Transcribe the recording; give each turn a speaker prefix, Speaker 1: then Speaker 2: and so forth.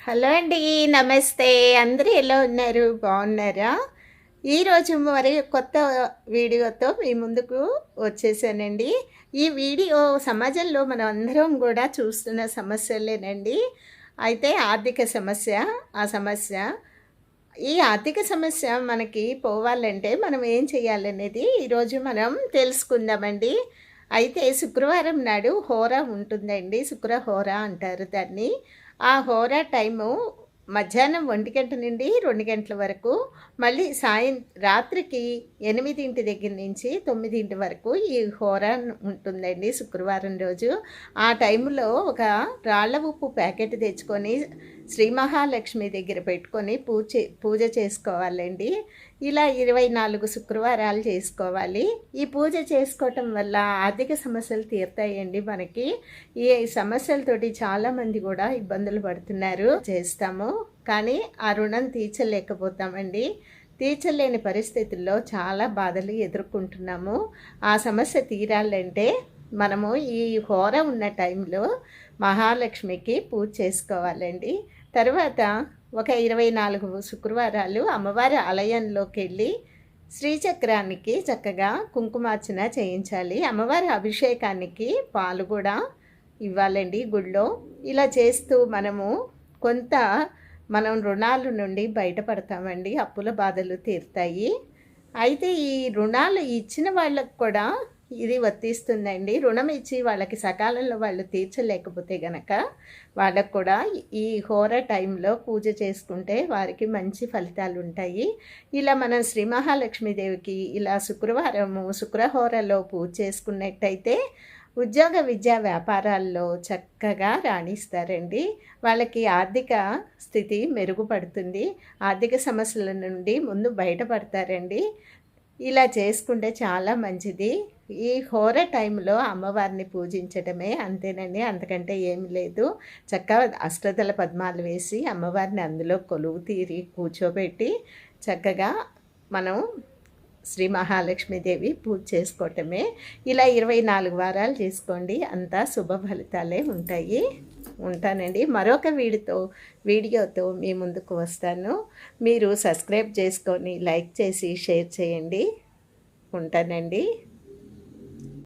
Speaker 1: Hello అండి నమస్తే. అందరూ ఎలా ఉన్నారు? బాగున్నారా? ఈరోజు మరి కొత్త వీడియోతో మీ ముందుకు వచ్చేసానండి. ఈ వీడియో సమాజంలో మనం అందరం కూడా చూస్తున్న సమస్యలేనండి. అయితే ఆర్థిక సమస్య ఆ సమస్య. ఈ ఆర్థిక సమస్య మనకి పోవాలంటే మనం ఏం చేయాలనేది ఈరోజు మనం తెలుసుకుందామండి. అయితే శుక్రవారం నాడు హోరా ఉంటుందండి. శుక్ర హోరా అంటారు దాన్ని. ఆ హోరా టైము మధ్యాహ్నం ఒంటి గంట నుండి రెండు గంటల వరకు మళ్ళీ సాయం రాత్రికి ఎనిమిదింటి దగ్గర నుంచి తొమ్మిదింటి వరకు ఈ హోరా ఉంటుందండి శుక్రవారం రోజు. ఆ టైంలో ఒక రాళ్ళ ఉప్పు ప్యాకెట్ తెచ్చుకొని శ్రీ మహాలక్ష్మి దగ్గర పెట్టుకొని పూజ పూజ చేసుకోవాలండి. ఇలా ఇరవై నాలుగు శుక్రవారాలు చేసుకోవాలి. ఈ పూజ చేసుకోవటం వల్ల ఆర్థిక సమస్యలు తీరుతాయండి మనకి. ఈ సమస్యలతోటి చాలామంది కూడా ఇబ్బందులు పడుతున్నారు. చేస్తాము. కానీ ఆ రుణం తీర్చలేకపోతామండి. తీర్చలేని పరిస్థితుల్లో చాలా బాధలు ఎదుర్కొంటున్నాము. ఆ సమస్య తీరాలంటే మనము ఈ హోర ఉన్న టైంలో మహాలక్ష్మికి పూజ చేసుకోవాలండి. తర్వాత ఒక ఇరవై నాలుగు శుక్రవారాలు అమ్మవారి ఆలయంలోకి వెళ్ళి శ్రీచక్రానికి చక్కగా కుంకుమార్చన చేయించాలి. అమ్మవారి అభిషేకానికి పాలు కూడా ఇవ్వాలండి గుళ్ళో. ఇలా చేస్తూ మనము కొంత మనం రుణాల నుండి బయటపడతామండి. అప్పుల బాధలు తీరుతాయి. అయితే ఈ రుణాలు ఇచ్చిన వాళ్ళకు కూడా ఇది వర్తిస్తుందండి. రుణం ఇచ్చి వాళ్ళకి సకాలంలో వాళ్ళు తీర్చలేకపోతే గనక వాళ్ళకు కూడా ఈ హోర టైంలో పూజ చేసుకుంటే వారికి మంచి ఫలితాలు ఉంటాయి ఇలా మనం శ్రీ మహాలక్ష్మీదేవికి ఇలా శుక్రవారము శుక్రహోరలో పూజ చేసుకున్నట్టయితే ఉద్యోగ విద్యా వ్యాపారాల్లో చక్కగా రాణిస్తారండి. వాళ్ళకి ఆర్థిక స్థితి మెరుగుపడుతుంది. ఆర్థిక సమస్యల నుండి ముందు బయటపడతారండి. ఇలా చేసుకుంటే చాలా మంచిది. ఈ హోర టైంలో అమ్మవారిని పూజించడమే అంతేనండి. అంతకంటే ఏమి లేదు. చక్కగా అష్టదల పద్మాలు వేసి అమ్మవారిని అందులో కొలువు తీరి కూర్చోబెట్టి చక్కగా మనం శ్రీ మహాలక్ష్మీదేవి పూజ చేసుకోవటమే. ఇలా ఇరవై నాలుగు వారాలు చేసుకోండి. అంతా శుభ ఫలితాలే ఉంటాయి. ఉంటానండి. మరొక వీడితో వీడియోతో మీ ముందుకు వస్తాను. మీరు సబ్స్క్రైబ్ చేసుకొని లైక్ చేసి షేర్ చేయండి. ఉంటానండి.